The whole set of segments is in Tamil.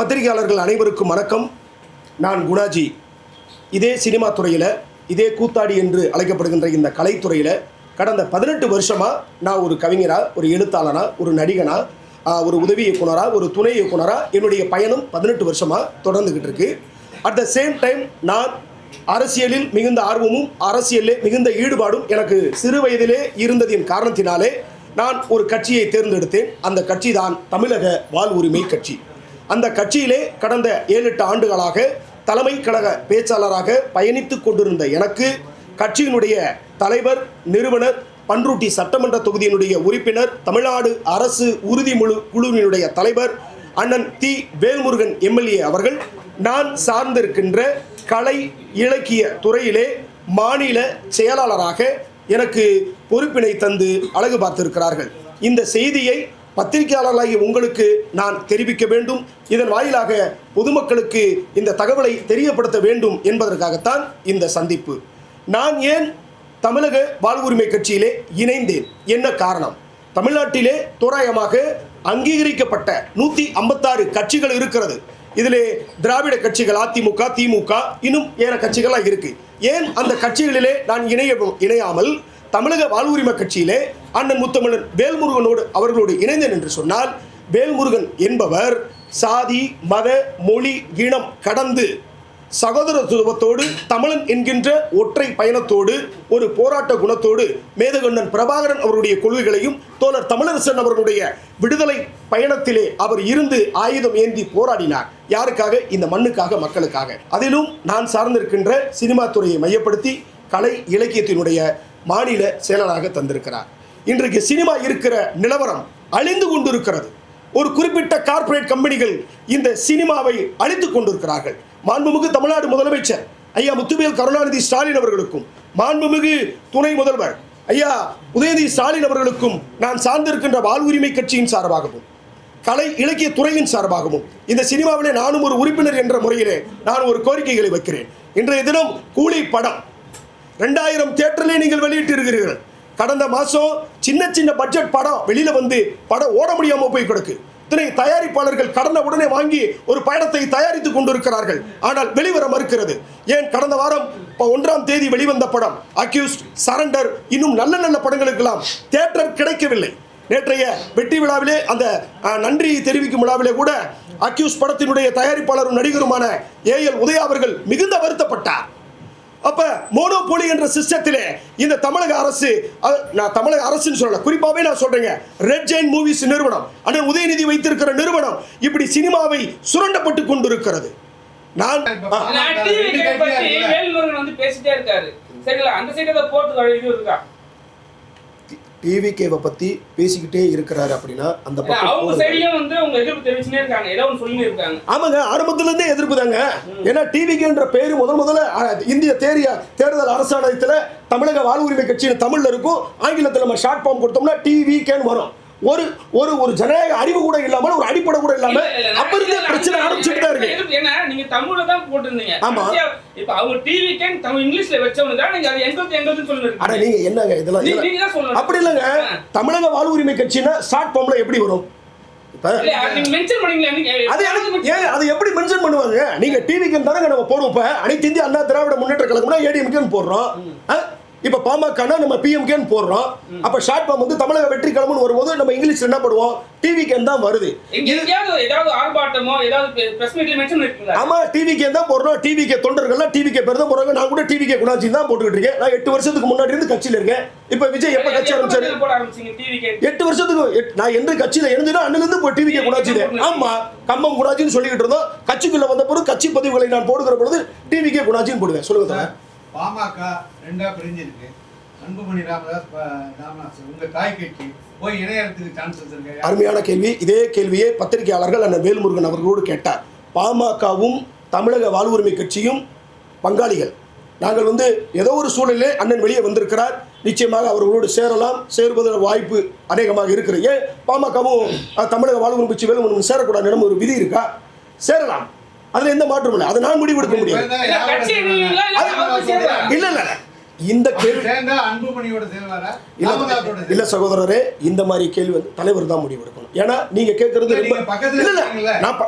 பத்திரிகையாளர்கள் அனைவருக்கும் வணக்கம். நான் குணாஜி. இதே சினிமா துறையில் இதே கூத்தாடி என்று அழைக்கப்படுகின்ற இந்த கலைத்துறையில் கடந்த பதினெட்டு வருஷமாக நான் ஒரு கவிஞராக ஒரு எழுத்தாளனா ஒரு நடிகனா ஒரு உதவி இயக்குனராக ஒரு துணை இயக்குனராக என்னுடைய பயணம் பதினெட்டு வருஷமாக தொடர்ந்துக்கிட்டு இருக்கு. அட் த சேம் டைம் நான் அரசியலில் மிகுந்த ஆர்வமும் அரசியலில் மிகுந்த ஈடுபாடும் எனக்கு சிறு வயதிலே இருந்ததின் காரணத்தினாலே நான் ஒரு கட்சியை தேர்ந்தெடுத்தேன். அந்த கட்சி தான் தமிழக வாழ் உரிமை கட்சி. அந்த கட்சியிலே கடந்த ஏழு எட்டு ஆண்டுகளாக தலைமை கழக பேச்சாளராக பயணித்துக் கொண்டிருந்த எனக்கு கட்சியினுடைய தலைவர் நிறுவனர் பன்ருட்டி சட்டமன்ற தொகுதியினுடைய உறுப்பினர் தமிழ்நாடு அரசு உறுதிமொழி குழுவினுடைய தலைவர் அண்ணன் தி. வேல்முருகன் எம்எல்ஏ அவர்கள் நான் சார்ந்திருக்கின்ற கலை இலக்கிய துறையிலே மாநில செயலாளராக எனக்கு பொறுப்பினை தந்து அழகு பார்த்திருக்கிறார்கள். இந்த செய்தியை பத்திரிகையாளர்களாகிய உங்களுக்கு நான் தெரிவிக்க வேண்டும். இதன் வாயிலாக பொதுமக்களுக்கு இந்த தகவலை தெரியப்படுத்த வேண்டும் என்பதற்காகத்தான் இந்த சந்திப்பு. நான் ஏன் தமிழக வாழ்வுரிமை கட்சியிலே இணைந்தேன்? என்ன காரணம்? தமிழ்நாட்டிலே தோராயமாக அங்கீகரிக்கப்பட்ட நூற்றி ஐம்பத்தாறு கட்சிகள் இருக்கிறது. இதிலே திராவிட கட்சிகள் அதிமுக திமுக இன்னும் ஏற கட்சிகளாக இருக்குது ஏன் அந்த கட்சிகளிலே நான் இணைய இணையாமல் தமிழக வாழ்வுரிமை கட்சியிலே அண்ணன் முத்தமிழன் வேல்முருகனோடு அவர்களோடு இணைந்தேன் என்று சொன்னால் வேல்முருகன் என்பவர் சாதி மத மொழி இனம் கடந்து சகோதரத்துவத்தோடு தமிழன் என்கின்ற ஒற்றை பயணத்தோடு ஒரு போராட்ட குணத்தோடு மேதகண்ணன் பிரபாகரன் அவருடைய கொள்கைகளையும் தோழர் தமிழரசன் அவர்களுடைய விடுதலை பயணத்திலே அவர் இருந்து ஆயுதம் ஏந்தி போராடினார். யாருக்காக? இந்த மண்ணுக்காக மக்களுக்காக. அதிலும் நான் சார்ந்திருக்கின்ற சினிமா துறையை மையப்படுத்தி கலை இலக்கியத்தினுடைய மாநில செயலராக தந்திருக்கிறார். இன்றைக்கு சினிமா இருக்கிற நிலவரம் அழிந்து கொண்டிருக்கிறது. ஒரு குறிப்பிட்ட கார்ப்பரேட் கம்பெனிகள் இந்த சினிமாவை அழித்து கொண்டிருக்கிறார்கள். மாண்புமிகு தமிழ்நாடு முதலமைச்சர் ஐயா முத்துவேல் கருணாநிதி ஸ்டாலின் அவர்களுக்கும் மாண்புமிகு துணை முதல்வர் ஐயா உதயநிதி ஸ்டாலின் அவர்களுக்கும் நான் சார்ந்திருக்கின்ற வாழ்வுரிமை கட்சியின் சார்பாகவும் கலை இலக்கிய துறையின் சார்பாகவும் இந்த சினிமாவிலே நானும் ஒரு உறுப்பினர் என்ற முறையிலே நான் ஒரு கோரிக்கைகளை வைக்கிறேன். இன்றைய தினம் கூலி படம் ரெண்டாயிரம் தியேட்டர்லேயே நீங்கள் வெளியிட்டிருக்கிறீர்கள். கடந்த மாதம் சின்ன சின்ன பட்ஜெட் படம் வெளியில் வந்து படம் ஓட முடியாமல் போய் கிடக்கு. இத்தனை தயாரிப்பாளர்கள் கடந்த உடனே வாங்கி ஒரு படத்தை தயாரித்துக் கொண்டிருக்கிறார்கள். ஆனால் வெளிவர மறுக்கிறது. ஏன் கடந்த வாரம் இப்போ ஒன்றாம் தேதி வெளிவந்த படம் அக்யூஸ்ட் சரண்டர் இன்னும் நல்ல நல்ல படங்களுக்கெல்லாம் தேட்டர் கிடைக்கவில்லை. நேற்றைய வெற்றி விழாவிலே அந்த நன்றி தெரிவிக்கும் விழாவிலே கூட அக்யூஸ் படத்தினுடைய தயாரிப்பாளரும் நடிகருமான ஏஎல் உதயா அவர்கள் மிகுந்த வருத்தப்பட்டார். அப்ப மோனோபோலி என்ற சிஸ்டத்திலே இந்த தமிழக அரசு நான் தமிழக அரசுன்னு சொல்லல குறிப்பாவே நான் சொல்றேங்க ரெட் ஜெயின் மூவிஸ் நிறுவனம் அண்ணன் உதயநிதி வைத்திருக்கிற நிறுவனம் இப்படி சினிமாவை சுரண்டப்பட்டு கொண்டிருக்கிறது. நான் வந்து பேசிட்டே இருக்காரு. சரிங்களா? அந்த சைடு போட்டு இருக்கா? டிவிகேவை பத்தி பேசிக்கிட்டே இருக்கிறாரு அப்படின்னா அந்த பக்கம் வந்து அவங்க எதிர்ப்பு தெரிவிச்சுனே இருக்காங்க. ஏதோ ஒன்று சொல்லி இருக்காங்க. ஆமாங்க ஆரம்பத்துல இருந்தே எதிர்ப்பு தாங்க ஏன்னா டிவிகேன்ற பேரு முதல் முதல்ல இந்திய தேரிய தேர்தல் அரசாணையத்துல தமிழக வாழ்வுரிமை கட்சியின் தமிழ்ல இருக்கும். ஆங்கிலத்துல நம்ம ஷார்ட் ஃபார்ம் கொடுத்தோம்னா டிவிகேன்னு வரும். ஒரு ஒரு ஒரு ஜனநாயக அறிவு கூட இல்லாமல் ஒரு அடிப்படை கூட இல்லாம இல்ல, இல்ல, நான் அப்ப இருந்தே பிரச்சனை ஆரம்பிச்சுட்டு தான் இருக்கு. ஏன்னா நீங்க தமிழ்ல தான் போட்டிருந்தீங்க. ஆமா. இப்ப அவங்க டிவி கேன் தமிழ் இங்கிலீஷ்ல வச்சவனு தான் நீங்க அது எங்களுக்கு எங்களுக்கு அட சொல்லுங்க நீங்க என்னங்க இதெல்லாம் நீங்க தான் சொல்லணும். அப்படி இல்லைங்க. தமிழக வாழ்வுரிமை கட்சினா ஷார்ட் ஃபார்ம்ல எப்படி வரும்? போடுவோம் அனைத்து இந்திய அண்ணா திராவிட முன்னேற்ற கழகம்னா ஏடிஎம்கேன்னு போடுறோம்? இப்ப பாமகனா நம்ம பிஎம்கேன்னு போடுறோம். அப்ப ஷார்ட் ஃபார்ம் வந்து தமிழக வெற்றி கழகம்னு வரும்போது நம்ம இங்கிலீஷ்ல என்ன பண்ணுவோம் டிவிக்கு தான் வருது. ஆமா டிவிக்கே தான் போடுறோம். டிவிக்கே தொண்டர்கள்லாம் டிவிக்கே பேர் தான் போடுறாங்க. நான் கூட டிவிக்கே குணாச்சி தான் போட்டுக்கிட்டு இருக்கேன். நான் எட்டு வருஷத்துக்கு முன்னாடி இருந்து கட்சியில இருக்கேன். இப்ப விஜய் எப்ப கட்சி ஆரம்பிச்சாரு? டிவி கேன் எட்டு வருஷத்துக்கு நான் எந்த கட்சியில இருந்தேனோ அன்னில இருந்து இப்போ டிவிக்கே குணாச்சி ஆமா கம்பம் குணாச்சின்னு சொல்லிக்கிட்டு இருந்தோம். கட்சிக்குள்ள வந்த பிறகு கட்சி பதிவுகளை நான் போடுகிற பொழுது டிவிக்கே குணாச்சின்னு போடுவேன். சொல்லுங்க. பாமக ரெண்டா பிரிஞ்சிருக்கு. அன்புமணி ராமதாஸ் ராமதாஸ் உங்க தாய் கட்சி போய் இணையறதுக்கு சான்சஸ் இருக்கு? அருமையான கேள்வி. இதே கேள்வியை பத்திரிகையாளர்கள் அண்ணன் வேல்முருகன் அவர்களோடு கேட்டார். பாமகவும் தமிழக வாழ்வுரிமை கட்சியும் பங்காளிகள். நாங்கள் வந்து ஏதோ ஒரு சூழலிலே அண்ணன் வெளியே வந்திருக்கிறார். நிச்சயமாக அவர்களோடு சேரலாம். சேருவதற்கு வாய்ப்பு அநேகமாக இருக்கிறது. ஏன்? பாமகவும் தமிழக வாழ்வுரிமை கட்சி வேலுமணி சேரக்கூடாது ஒரு விதி இருக்கா? சேரலாம். அதுல எந்த மாற்றமும் இல்லை. அதை நான் முடிவெடுக்க முடியாது இல்ல, கட்சி நீங்களா இல்ல அது- அவங்க சேர்ந்தா? இல்ல இல்ல இந்த கேள்வி அன்புமணியோட இல்ல சகோதரரே இந்த மாதிரி கேள்வி வந்து தலைவர் தான் முடிவெடுக்கணும் ஏன்னா நீங்க கேட்கறது இல்ல? நான்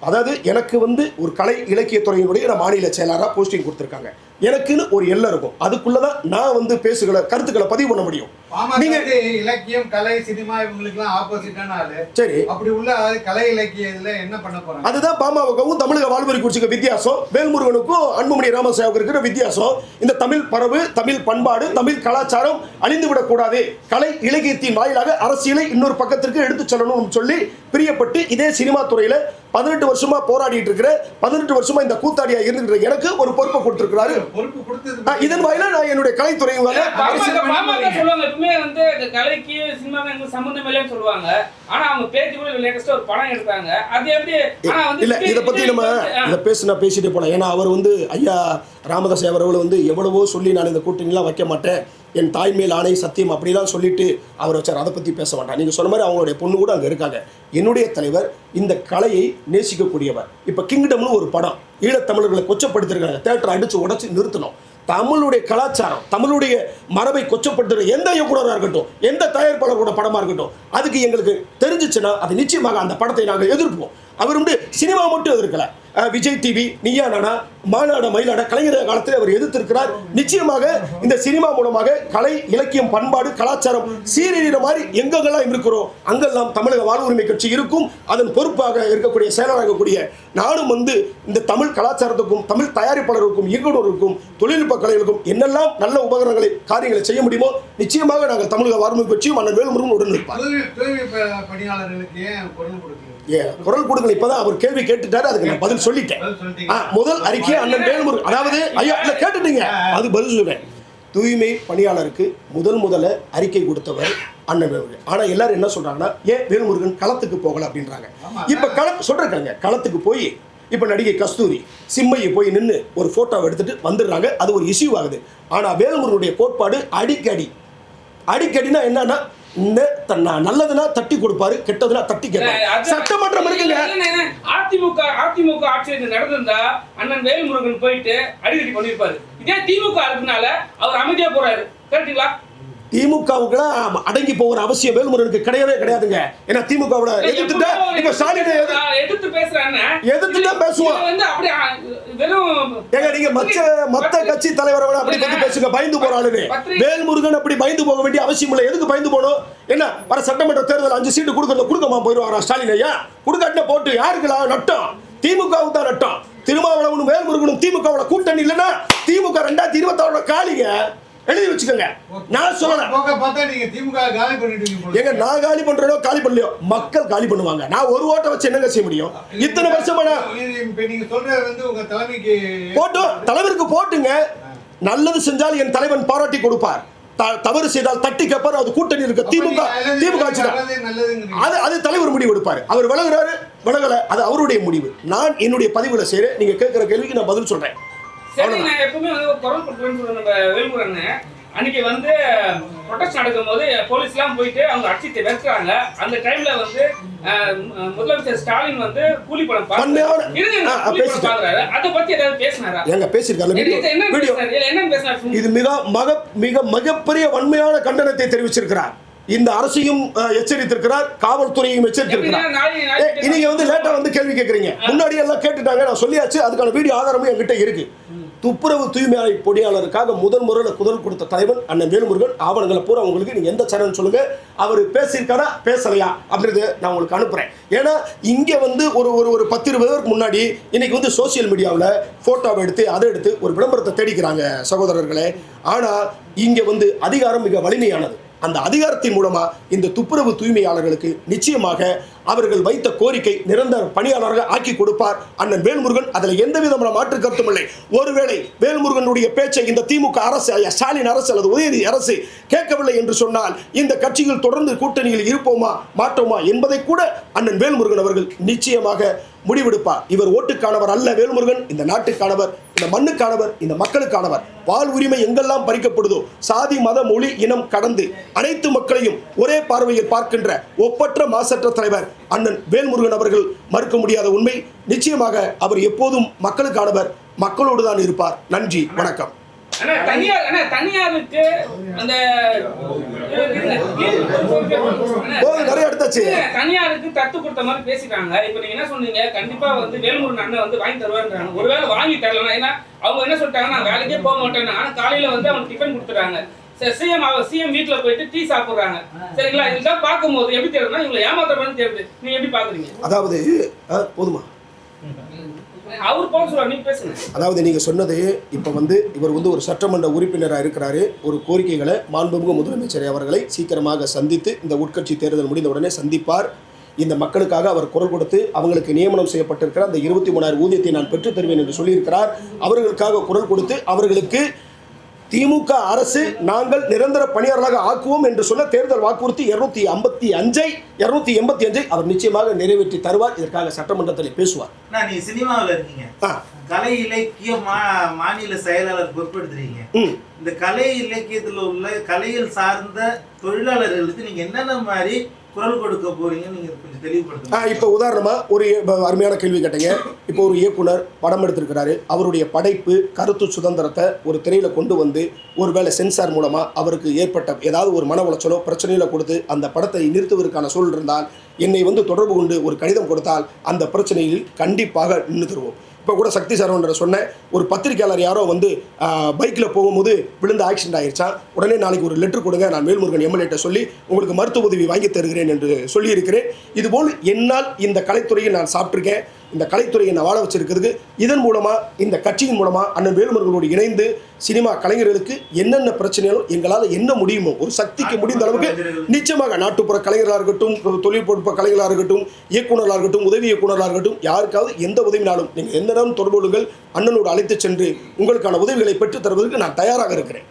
அதாவது எனக்கு வந்து ஒரு கலை இலக்கியத்துறையினுடைய நான் மாநில செயலாளராக போஸ்டிங் கொடுத்துருக்காங்க. எனக்குன்னு ஒரு எல்லை இருக்கும். அதுக்குள்ளதான் நான் வந்து பேசுகளை கருத்துக்களை பதிவு பண்ண முடியும். பாமக நீங்க வந்து இலக்கியம் கலை சினிமா இவங்களுக்குலாம் ஆப்போசிட்டான ஆளு. சரி. அப்படி உள்ள கலை இலக்கிய இதுல என்ன பண்ண போறாங்க? அதுதான் பாமகவுக்கும் தமிழக வாழ்வரி குறிச்சிக்க வித்தியாசம். வேல்முருகனுக்கும் அன்புமணி ராமசாவுக்கு இருக்கிற வித்தியாசம். இந்த தமிழ் பரவு தமிழ் பண்பாடு தமிழ் கலாச்சாரம் அழிந்து விடக்கூடாது கலை இலக்கியத்தின் வாயிலாக அரசியலை இன்னொரு பக்கத்திற்கு எடுத்துச் செல்லணும்னு சொல்லி பிரியப்பட்டு இதே சினிமா துறையில பதினெட்டு வருஷமா போராடிட்டு இருக்கிற பதினெட்டு வருஷமா இந்த கூத்தாடியா இருந்துட்டு எனக்கு ஒரு பொறுப்பை கொடுத்திருக்கிறாரு. இதன் வாயிலா நான் என்னுடைய கலைத்துறை வந்து கலைக்கு சினிமாவுக்கு எங்களுக்கு சம்மந்தம் இல்லைன்னு சொல்லுவாங்க. ஆனா அவங்க பேச்சு கூட லேட்டஸ்டா ஒரு படம் எடுத்தாங்க. அது எப்படி இல்ல இத பத்தி நம்ம. இத பேசினா பேசிட்டே போலாம். ஏன்னா அவர் வந்து ஐயா ராமதாஸ் அவர்கள் வந்து எவ்வளவோ சொல்லி நான் இந்த கூட்டணிலாம் வைக்க மாட்டேன். என் தாய் மேல் ஆணை சத்தியம் அப்படிலாம் சொல்லிட்டு அவர் வச்சார். அதை பற்றி பேச மாட்டார். நீங்கள் சொன்ன மாதிரி அவங்களுடைய பொண்ணு கூட அங்கே இருக்காங்க. என்னுடைய தலைவர் இந்த கலையை நேசிக்கக்கூடியவர். இப்போ கிங்டம்னு ஒரு படம் ஈழத்தமிழர்களை கொச்சப்படுத்திருக்காங்க. தேட்டரை அடித்து உடச்சி நிறுத்தணும். தமிழுடைய கலாச்சாரம் தமிழுடைய மரபை கொச்சப்படுத்துகிற எந்த இயக்குனராக இருக்கட்டும் எந்த தயாரிப்பாளரோட படமாக இருக்கட்டும் அதுக்கு எங்களுக்கு தெரிஞ்சிச்சுன்னா அது நிச்சயமாக அந்த படத்தை நாங்கள் எதிர்ப்போம். அவர் வந்து சினிமா மட்டும் எதிர்க்கலை. விஜய் டிவி நீயா நானா மாநாட மயிலாட கலைஞர் காலத்தில் அவர் எதிர்த்திருக்கிறார். நிச்சயமாக இந்த சினிமா மூலமாக கலை இலக்கியம் பண்பாடு கலாச்சாரம் சீரழிகிற மாதிரி எங்கெங்கெல்லாம் இருக்கிறோம் அங்கெல்லாம் தமிழக வாழ்வுரிமை கட்சி இருக்கும். அதன் பொறுப்பாக இருக்கக்கூடிய இருக்கக்கூடிய நானும் வந்து இந்த தமிழ் கலாச்சாரத்துக்கும் தமிழ் தயாரிப்பாளருக்கும் இயக்குநருக்கும் தொழில்நுட்ப கலைகளுக்கும் என்னெல்லாம் நல்ல உபகரணங்களை காரியங்களை செய்ய முடியுமோ நிச்சயமாக நாங்கள் தமிழக வாழ்வுரிமை கட்சியும் அண்ணன் வேலுமுருகன் உடன் இருப்பார் குரல் கொடுக்கல? இப்பதான் அவர் கேள்வி கேட்டுட்டாரு. அதுக்கு நான் பதில் சொல்லிட்டேன். முதல் அறிக்கை அண்ணன் வேலுமுருகன் அதாவது ஐயா இல்ல கேட்டுட்டீங்க. அது பதில் சொல்றேன் தூய்மை பணியாளருக்கு முதல் முதல்ல அறிக்கை கொடுத்தவர் அண்ணன் வேலுமுருகன் ஆனா எல்லாரும் என்ன சொல்றாங்கன்னா ஏன் வேலுமுருகன் களத்துக்கு போகல அப்படின்றாங்க. இப்ப கள சொல்றாங்க களத்துக்கு போய் இப்ப நடிகை கஸ்தூரி சிம்மையை போய் நின்று ஒரு போட்டோவை எடுத்துட்டு வந்துடுறாங்க. அது ஒரு இஷ்யூ ஆகுது. ஆனா வேலுமுருகனுடைய கோட்பாடு அடிக்கடி அடிக்கடினா என்னன்னா நெ- தன்னா நல்லதுன்னா தட்டி கொடுப்பாரு கெட்டதுன்னா தட்டி கேட்பாரு. சட்டமன்றம் இருக்குங்க. அதிமுக அதிமுக ஆட்சியில் நடந்திருந்தா அண்ணன் வேல்முருகன் போயிட்டு அடிக்கடி பண்ணிருப்பாரு இதே திமுக இருக்கனால அவர் அமைதியா போறாரு. கரெக்டுங்களா திமுகவுக்குலாம் அடங்கி போகிற அவசியம் வேலுமுருகனுக்கு கிடையவே கிடையாதுங்க. ஏன்னா திமுகவோட எதிர்த்துட்டா இப்ப ஸ்டாலின் எதிர்- எதிர்த்து பேசுறாங்க எதிர்த்து தான் பேசுவோம். ஏங்க நீங்க மற்ற மத்த கட்சி தலைவரை அப்படி பத்தி பேசுங்க பயந்து போற பத்திரிகை- வேல்முருகன் அப்படி பயந்து போக வேண்டிய அவசியம் இல்லை. எதுக்கு பயந்து போகணும்? என்ன வர சட்டமன்ற தேர்தல் அஞ்சு சீட்டு கொடுக்கறத கொடுக்கமா போயிருவாரா ஸ்டாலின் ஐயா? கொடுக்காட்டின போட்டு யாருக்குலா நட்டம்? திமுகவுக்கு தான் நட்டம். திருமாவளவனும் வேல்முருகனும் திமுகவோட கூட்டணி இல்லைன்னா திமுக ரெண்டாயிரத்தி இருபத்தாறோட காலிங்க. எழுதி வச்சுக்கோங்க. நான் சொல்லல. எங்க நான் காலி பண்றேனோ காலி பண்ணலையோ மக்கள் காலி பண்ணுவாங்க. நான் ஒரு ஓட்டை வச்சு என்னங்க செய்ய முடியும்? இத்தனை வருஷமா போட்டும் தலைவருக்கு போட்டுங்க. நல்லது செஞ்சால் என் தலைவன் பாராட்டி கொடுப்பார். தவறு செய்தால் தட்டி கேட்பார். அது கூட்டணி இருக்கு. திமுக திமுக. அது அது தலைவர் முடிவு எடுப்பாரு. அவர் விலகுறாரு விலகல. அது அவருடைய முடிவு. நான் என்னுடைய பதிவுல செய்றேன். நீங்க கேட்கிற கேள்விக்கு நான் பதில் சொல்றேன். சரி நான் எப்பவுமே வந்து கொடுக்குறேன்னு சொல்ற நம்ம வேல்முருகன் அன்னைக்கு வந்து ப்ரொடெஸ்ட் நடக்கும்போது போலீஸ்லாம் போயிட்டு அவங்க அடிச்சு வெறுக்கிறாங்க அந்த டைம்ல வந்து முதலமைச்சர் ஸ்டாலின் வந்து கூலி படம். பார்க்கறாரு. அதை பத்தி ஏதாவது பேசினாரா? எங்க பேசியிருக்காரு என்ன பேசினாரு? இது மிக மக மிக மிகப்பெரிய வன்மையான கண்டனத்தை தெரிவிச்சிருக்கிறார். இந்த அரசையும் எச்சரித்திருக்கிறார் காவல்துறையும் எச்சரித்திருக்கிறார். நீங்க வந்து லேட்டா வந்து கேள்வி கேக்குறீங்க. முன்னாடி எல்லாம் கேட்டுட்டாங்க நான் சொல்லியாச்சு. அதுக்கான வீடியோ ஆதாரமும் என்கிட்ட இருக்கு. துப்புரவு தூய்மையாளர் பொடியாளருக்காக முதல் முறையில் குதல் கொடுத்த தலைவன் அண்ணன் வேலுமுருகன். ஆவணங்களை பூரா உங்களுக்கு நீங்கள் எந்த சேனல் சொல்லுங்கள் அவர் பேசியிருக்காரா பேசலையா அப்படின்றது நான் உங்களுக்கு அனுப்புகிறேன் ஏன்னா இங்கே வந்து ஒரு ஒரு ஒரு பத்து இருபது பேருக்கு முன்னாடி இன்றைக்கி வந்து சோசியல் மீடியாவில் ஃபோட்டோவை எடுத்து அதை எடுத்து ஒரு விளம்பரத்தை தேடிக்கிறாங்க சகோதரர்களே. ஆனால் இங்கே வந்து அதிகாரம் மிக வலிமையானது. அந்த அதிகாரத்தின் மூலமா இந்த துப்புரவு தூய்மையாளர்களுக்கு நிச்சயமாக அவர்கள் வைத்த கோரிக்கை நிரந்தர பணியாளராக ஆக்கி கொடுப்பார். அண்ணன் வேல்முருகன் அதில் எந்த விதமான மாற்று கருத்தும் இல்லை. ஒருவேளை வேல்முருகனுடைய பேச்சை இந்த திமுக அரசு ஸ்டாலின் அரசு அல்லது உதயநிதி அரசு கேட்கவில்லை என்று சொன்னால் இந்த கட்சிகள் தொடர்ந்து கூட்டணியில் இருப்போமா மாட்டோமா என்பதை கூட அண்ணன் வேல்முருகன் அவர்கள் நிச்சயமாக முடிவெடுப்பார். இவர் ஓட்டுக்கானவர் அல்ல வேல்முருகன். இந்த நாட்டுக்கானவர் இந்த மண்ணுக்கானவர் இந்த மக்களுக்கானவர். வாழ் உரிமை எங்கெல்லாம் பறிக்கப்படுதோ சாதி மத மொழி இனம் கடந்து அனைத்து மக்களையும் ஒரே பார்வையில் பார்க்கின்ற ஒப்பற்ற மாசற்ற தலைவர் அண்ணன் வேல்முருகன் அவர்கள் மறுக்க முடியாத உண்மை. நிச்சயமாக அவர் எப்போதும் மக்களுக்கானவர் மக்களோடு தான் இருப்பார். நன்றி வணக்கம். ஆனா தனியார் ஆனா தனியாருக்கு அந்த நிறைய எடுத்தாச்சு. தனியாருக்கு தத்து கொடுத்த மாதிரி பேசிட்டாங்க. இப்ப நீங்க என்ன சொன்னீங்க? கண்டிப்பா வந்து வேல்முருகன் அண்ணன் வந்து வாங்கி தருவாருன்றாங்க. ஒருவேளை வாங்கி தரலனா ஏன்னா அவங்க என்ன சொல்லிட்டாங்க நான் வேலைக்கே போக மாட்டேன் ஆனா காலையில வந்து அவங்க டிஃபன் கொடுத்துறாங்க சிஎம் சிஎம் வீட்ல போயிட்டு டீ சாப்பிடுறாங்க. சரிங்களா? இதெல்லாம் பார்க்கும்போது எப்படி தெரியுதுன்னா இவங்களை ஏமாத்துற மாதிரி தெரியுது. நீங்க எப்படி பாக்குறீங்க அதாவது போதுமா அவர் போக சொல்லுவார் நீங்க பேசுங்க அதாவது நீங்கள் சொன்னது இப்போ வந்து இவர் வந்து ஒரு சட்டமன்ற உறுப்பினராக இருக்கிறாரு. ஒரு கோரிக்கைகளை மாண்புமிகு முதலமைச்சர் அவர்களை சீக்கிரமாக சந்தித்து இந்த உட்கட்சி தேர்தல் முடிந்த உடனே சந்திப்பார். இந்த மக்களுக்காக அவர் குரல் கொடுத்து அவங்களுக்கு நியமனம் செய்யப்பட்டிருக்கிற அந்த இருபத்தி மூணாயிரம் ஊதியத்தை நான் பெற்றுத் தருவேன் என்று சொல்லியிருக்கிறார். அவர்களுக்காக குரல் கொடுத்து அவர்களுக்கு திமுக அரசு நாங்கள் நிரந்தர பணியாளர்களாக ஆக்குவோம் என்று சொன்ன தேர்தல் வாக்குறுதி இருநூத்தி ஐம்பத்தி அஞ்சை இருநூத்தி எண்பத்தி அஞ்சை அவர் நிச்சயமாக நிறைவேற்றி தருவார். இதற்காக சட்டமன்றத்தில் பேசுவார். நீங்க சினிமாவில் இருக்கீங்க. கலை இலக்கிய மாநில செயலாளர் பொறுப்பெடுத்துறீங்க. இந்த கலை இலக்கியத்துல உள்ள கலையில் சார்ந்த தொழிலாளர்களுக்கு நீங்க என்னென்ன மாதிரி குரல் கொடுக்க போறீங்க நீங்க கொஞ்சம் ஆ தெளிவுபடுத்துங்க இப்போ உதாரணமாக ஒரு அருமையான கேள்வி கேட்டீங்க. இப்போ ஒரு இயக்குனர் படம் எடுத்திருக்கிறாரு. அவருடைய படைப்பு கருத்து சுதந்திரத்தை ஒரு திரையில் கொண்டு வந்து ஒருவேளை சென்சார் மூலமாக அவருக்கு ஏற்பட்ட ஏதாவது ஒரு மன உளைச்சலோ பிரச்சனையில கொடுத்து அந்த படத்தை நிறுத்துவதற்கான சூழல் இருந்தால் என்னை வந்து தொடர்பு கொண்டு ஒரு கடிதம் கொடுத்தால் அந்த பிரச்சனையில் கண்டிப்பாக நின்று தருவோம். இப்போ கூட சக்தி சரவணன் சொன்னேன் ஒரு பத்திரிக்கையாளர் யாரோ வந்து பைக்கில் போகும்போது விழுந்து ஆக்சிடென்ட் ஆயிடுச்சான் உடனே நாளைக்கு ஒரு லெட்டர் கொடுங்க நான் வேல்முருகன் எம்எல்ஏட்ட சொல்லி உங்களுக்கு மருத்துவ உதவி வாங்கி தருகிறேன் என்று சொல்லியிருக்கிறேன். இதுபோல் என்னால் இந்த கலைத்துறையில் நான் சாப்பிட்ருக்கேன் இந்த கலைத்துறையை நான் வாழ வச்சிருக்கிறதுக்கு இதன் மூலமாக இந்த கட்சியின் மூலமாக அண்ணன் வேலுமுருகனோடு இணைந்து சினிமா கலைஞர்களுக்கு என்னென்ன பிரச்சனைகளும் எங்களால் என்ன முடியுமோ ஒரு சக்திக்கு முடிந்த அளவுக்கு நிச்சயமாக நாட்டுப்புற கலைஞர்களாக இருக்கட்டும் தொழில்நுட்ப கலைஞர்களாக இருக்கட்டும் இயக்குனர்களாக இருக்கட்டும் உதவி இயக்குனர்களாக இருக்கட்டும் யாருக்காவது எந்த உதவினாலும் நீங்கள் எந்த நேரம் தொடர்பு கொள்ளுங்கள் அண்ணனோடு அழைத்து சென்று உங்களுக்கான உதவிகளை பெற்றுத் தருவதற்கு நான் தயாராக இருக்கிறேன்.